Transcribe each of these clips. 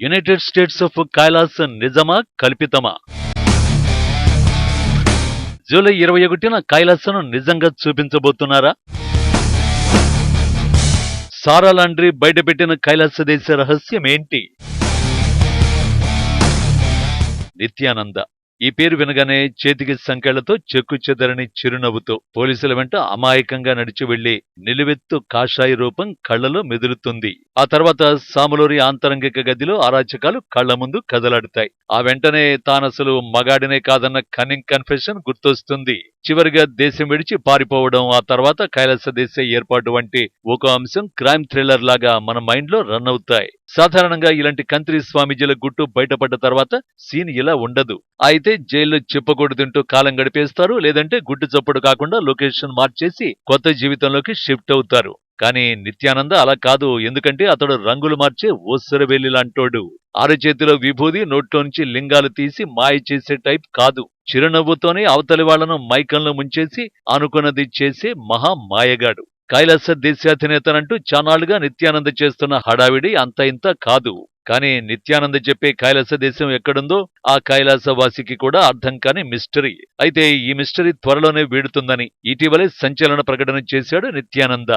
United states of Kailash నిజమా కల్పితమా July ఇరవై ఒకటిన కైలాసను నిజంగా చూపించబోతున్నారా? సారా లాండ్రీ బయటపెట్టిన కైలాస దేశ రహస్యం ఏంటి? నిత్యానంద. ఈ పేరు వినగానే చేతికి సంకెళ్ళతో చెక్కు చెదరని చిరునవ్వుతో పోలీసుల వెంట అమాయకంగా నడిచి వెళ్ళి నిలువెత్తు కాషాయ రూపం కళ్ళలో మెదులుతుంది. ఆ తర్వాత సాములూరి ఆంతరంగిక గదిలో అరాచకాలు కళ్ళ ముందు కదలాడుతాయి. ఆ వెంటనే తానసలు మగాడినే కాదన్న కన్నింగ్ కన్ఫెషన్ గుర్తొస్తుంది. చివరిగా దేశం విడిచి పారిపోవడం ఆ తర్వాత కైలాస దేశ ఏర్పాటు వంటి ఒక అంశం క్రైమ్ థ్రిల్లర్ లాగా మన మైండ్లో రన్ అవుతాయి. సాధారణంగా ఇలాంటి కంత్రి స్వామీజీల గుట్టు బయటపడ్డ తర్వాత సీన్ ఇలా ఉండదు. అయితే జైల్లో చెప్పకూడదంటూ కాలం గడిపేస్తారు లేదంటే గుడ్డు చప్పుడు కాకుండా లొకేషన్ మార్చేసి కొత్త జీవితంలోకి షిఫ్ట్ అవుతారు. కానీ నిత్యానంద అలా కాదు. ఎందుకంటే అతడు రంగులు మార్చే ఓసరవెల్లి లాంటోడు. అరచేతిలో విభూది నోట్లో నుంచి లింగాలు తీసి మాయ చేసే టైప్ కాదు. చిరునవ్వుతోనే అవతలి వాళ్ళను మైకంలో ముంచేసి అనుకున్నది చేసే మహా మాయగాడు. కైలాస దేశాధినేతనంటూ చానాళ్ళుగా నిత్యానంద చేస్తున్న హడావిడి అంత ఇంత కాదు. కానీ నిత్యానంద చెప్పే కైలాస దేశం ఎక్కడుందో ఆ కైలాస వాసికి కూడా అర్థం కాని మిస్టరీ. అయితే ఈ మిస్టరీ త్వరలోనే వీడుతుందని ఇటీవలే సంచలన ప్రకటన చేశాడు నిత్యానంద.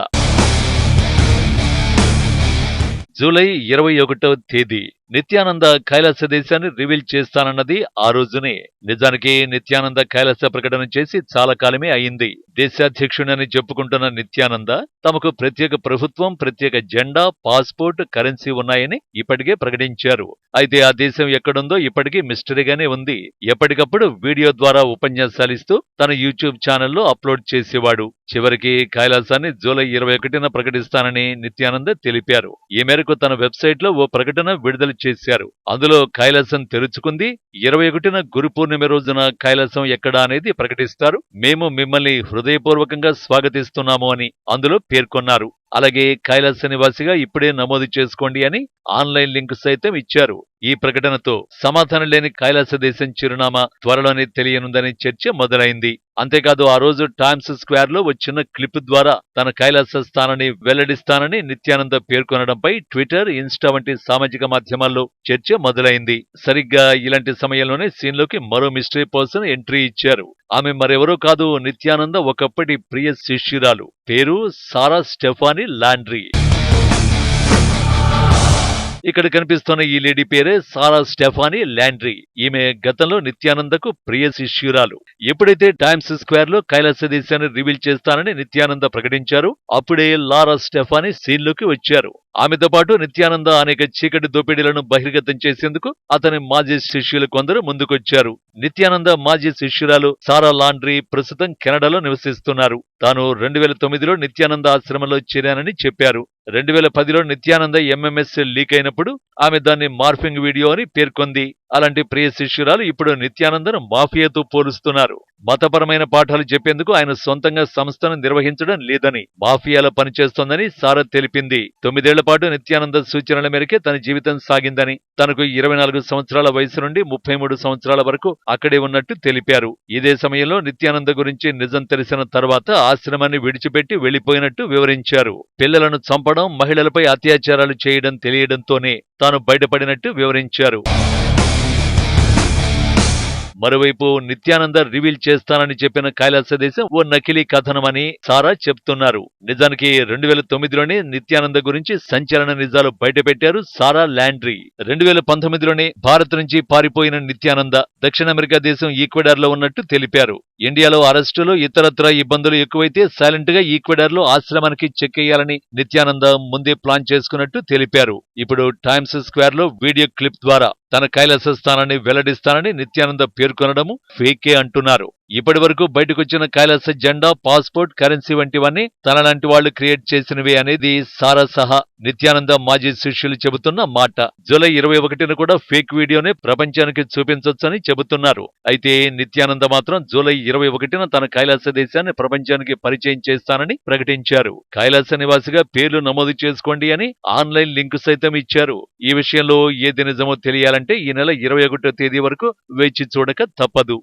జూలై ఇరవై ఒకటవ తేదీ. నిత్యానంద కైలాస దేశాన్ని రివీల్ చేస్తానన్నది ఆ రోజునే. నిజానికి నిత్యానంద కైలాస ప్రకటన చేసి చాలా కాలమే అయింది. దేశాధ్యక్షుడని చెప్పుకుంటున్న నిత్యానంద తమకు ప్రత్యేక ప్రభుత్వం ప్రత్యేక జెండా పాస్పోర్ట్ కరెన్సీ ఉన్నాయని ఇప్పటికే ప్రకటించారు. అయితే ఆ దేశం ఎక్కడుందో ఇప్పటికీ మిస్టరీగానే ఉంది. ఎప్పటికప్పుడు వీడియో ద్వారా ఉపన్యాసాలిస్తూ తన యూట్యూబ్ ఛానల్లో అప్లోడ్ చేసేవాడు. చివరికి కైలాసాన్ని జూలై ఇరవై ఒకటిన ప్రకటిస్తానని నిత్యానంద తెలిపారు. ఈ మేరకు తన వెబ్సైట్లో ఓ ప్రకటన విడుదల చేశారు. అందులో కైలాసం తెరుచుకుంది. ఇరవై ఒకటిన గురు పూర్ణిమ రోజున కైలాసం ఎక్కడా అనేది ప్రకటిస్తారు. మేము మిమ్మల్ని హృదయపూర్వకంగా స్వాగతిస్తున్నాము అని అందులో పేర్కొన్నారు. అలాగే కైలాస నివాసిగా ఇప్పుడే నమోదు చేసుకోండి అని ఆన్లైన్ లింక్ సైతం ఇచ్చారు. ఈ ప్రకటనతో సమాధానం లేని కైలాస దేశం చిరునామా త్వరలోనే తెలియనుందని చర్చ మొదలైంది. అంతేకాదు ఆ రోజు టైమ్స్ స్క్వేర్లో వచ్చిన క్లిప్ ద్వారా తన కైలాస స్థానాన్ని వెల్లడిస్తానని నిత్యానంద పేర్కొనడంపై ట్విట్టర్ ఇన్స్టా వంటి సామాజిక మాధ్యమాల్లో చర్చ మొదలైంది. సరిగ్గా ఇలాంటి సమయంలోనే సీన్లోకి మరో మిస్టరీ పర్సన్ ఎంట్రీ ఇచ్చారు. ఆమె మరెవరో కాదు నిత్యానంద ఒకప్పటి ప్రియ శిష్యురాలు. పేరు సారా స్టెఫానీ లాండ్రీ. ఇక్కడ కనిపిస్తున్న ఈ లేడీ పేరే సారా స్టెఫానీ ల్యాండ్రీ ఈమె గతంలో నిత్యానందకు ప్రియ శిష్యురాలు. ఎప్పుడైతే టైమ్స్ స్క్వేర్లో కైలాస దేశాన్ని రివీల్ చేస్తానని నిత్యానంద ప్రకటించారు అప్పుడే లారా స్టెఫానీ సీన్లోకి వచ్చారు. ఆమెతో పాటు నిత్యానంద అనేక చీకటి దోపిడీలను బహిర్గతం చేసేందుకు అతని మాజీ శిష్యులు కొందరు ముందుకొచ్చారు. నిత్యానంద మాజీ శిష్యురాలు సారా లాండ్రీ ప్రస్తుతం కెనడాలో నివసిస్తున్నారు. తాను రెండు వేల తొమ్మిదిలో నిత్యానంద ఆశ్రమంలో చేరానని చెప్పారు. రెండు వేల పదిలో నిత్యానంద ఎంఎంఎస్ లీక్ అయినప్పుడు ఆమె దాన్ని మార్ఫింగ్ వీడియో అని పేర్కొంది. అలాంటి ప్రియ శిష్యురాలు ఇప్పుడు నిత్యానందను మాఫియాతో పోలుస్తున్నారు. మతపరమైన పాఠాలు చెప్పేందుకు ఆయన సొంతంగా సంస్థను నిర్వహించడం లేదని మాఫియాలో పనిచేస్తోందని సారత్ తెలిపింది. తొమ్మిదేళ్ళ పాటు నిత్యానంద సూచనల మేరకే తన జీవితం సాగిందని తనకు ఇరవై నాలుగు సంవత్సరాల వయసు నుండి ముప్పై మూడు సంవత్సరాల వరకు అక్కడే ఉన్నట్టు తెలిపారు. ఇదే సమయంలో నిత్యానంద గురించి నిజం తెలిసిన తర్వాత ఆశ్రమాన్ని విడిచిపెట్టి వెళ్ళిపోయినట్టు వివరించారు. పిల్లలను చంపడం మహిళలపై అత్యాచారాలు చేయడం తెలియడంతోనే తాను బయటపడినట్టు వివరించారు. మరోవైపు నిత్యానంద రివీల్ చేస్తానని చెప్పిన కైలాస దేశం ఓ నకిలీ కథనమని సారా చెప్తున్నారు. నిజానికి రెండు వేల తొమ్మిదిలోనే నిత్యానంద గురించి సంచలన నిజాలు బయటపెట్టారు సారా ల్యాండ్రీ. రెండు వేల పంతొమ్మిదిలోనే భారత్ నుంచి పారిపోయిన నిత్యానంద దక్షిణ అమెరికా దేశం ఈక్వెడార్లో ఉన్నట్టు తెలిపారు. ఇండియాలో అరెస్టులు ఇతరత్ర ఇబ్బందులు ఎక్కువైతే సైలెంట్గా ఈక్వెడార్లో ఆశ్రమానికి చెక్కేయాలని నిత్యానంద ముందే ప్లాన్ చేసుకున్నట్టు తెలిపారు. ఇప్పుడు టైమ్స్ స్క్వేర్లో వీడియో క్లిప్ ద్వారా తన కైలాస స్థానాన్ని వెల్లడిస్తానని నిత్యానంద పేర్కొనడము ఫేకే అంటున్నారు. ఇప్పటి వరకు బయటకొచ్చిన కైలాస జెండా పాస్పోర్ట్ కరెన్సీ వంటివన్నీ తనలాంటి వాళ్ళు క్రియేట్ చేసినవి అనేది సారా సహా నిత్యానంద మాజీ శిష్యులు చెబుతున్న మాట. జూలై ఇరవై ఒకటిన కూడా ఫేక్ వీడియోనే ప్రపంచానికి చూపించొచ్చని చెబుతున్నారు. అయితే నిత్యానంద మాత్రం జూలై ఇరవై ఒకటిన తన కైలాస దేశాన్ని ప్రపంచానికి పరిచయం చేస్తానని ప్రకటించారు. కైలాస నివాసిగా పేర్లు నమోదు చేసుకోండి అని ఆన్లైన్ లింక్ సైతం ఇచ్చారు. ఈ విషయంలో ఏది నిజమో తెలియాలంటే ఈ నెల ఇరవై ఒకటో తేదీ వరకు వేచి చూడక తప్పదు.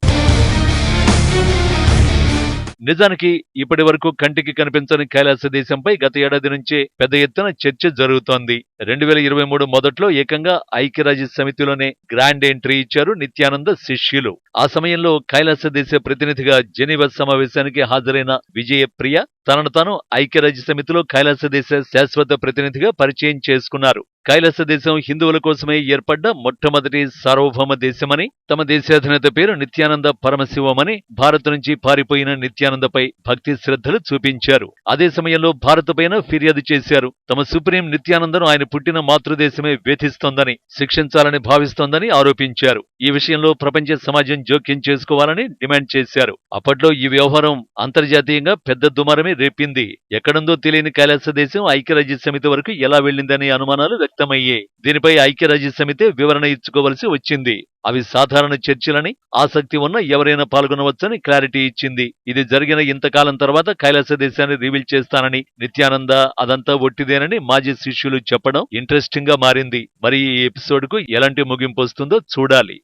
నిజానికి ఇప్పటి వరకు కంటికి కనిపించని కైలాస దేశంపై గత ఏడాది నుంచే పెద్ద ఎత్తున చర్చ జరుగుతోంది. రెండు వేల ఇరవై మూడు మొదట్లో ఏకంగా ఐక్యరాజ్య సమితిలోనే గ్రాండ్ ఎంట్రీ ఇచ్చారు నిత్యానంద శిష్యులు. ఆ సమయంలో కైలాస దేశ ప్రతినిధిగా జెనీవా సమావేశానికి హాజరైన విజయప్రియ తనను తాను ఐక్యరాజ్య సమితిలో కైలాస దేశ శాశ్వత ప్రతినిధిగా పరిచయం చేసుకున్నారు. కైలాస దేశం హిందువుల కోసమే ఏర్పడ్డ మొట్టమొదటి సార్వభౌమ దేశమని తమ దేశాధినేత పేరు నిత్యానంద పరమశివమని భారత్ నుంచి పారిపోయిన నిత్యానందపై భక్తి శ్రద్ధలు చూపించారు. అదే సమయంలో భారత్ పైన ఫిర్యాదు చేశారు. తమ సుప్రీం నిత్యానందను ఆయన పుట్టిన మాతృదేశమే వేధిస్తోందని శిక్షించాలని భావిస్తోందని ఆరోపించారు. ఈ విషయంలో ప్రపంచ సమాజం జోక్యం చేసుకోవాలని డిమాండ్ చేశారు. అప్పట్లో ఈ వ్యవహారం అంతర్జాతీయంగా పెద్ద దుమారమే రేపింది. ఎక్కడుందో తెలియని కైలాస దేశం ఐక్యరాజ్య సమితి వరకు ఎలా వెళ్ళిందనే అనుమానాలు వ్యక్తమయ్యాయి దీనిపై ఐక్యరాజ్య సమితి వివరణ ఇచ్చుకోవలసి వచ్చింది. అవి సాధారణ చర్చలని ఆసక్తి ఉన్న ఎవరైనా పాల్గొనవచ్చని క్లారిటీ ఇచ్చింది. ఇది జరిగిన ఇంతకాలం తర్వాత కైలాస దేశాన్ని రివీల్ చేస్తానని నిత్యానంద అదంతా ఒట్టిదేనని మాజీ శిష్యులు చెప్పడం ఇంట్రెస్టింగ్గా మారింది. మరి ఈ ఎపిసోడ్కు ఎలాంటి ముగింపు వస్తుందో చూడాలి.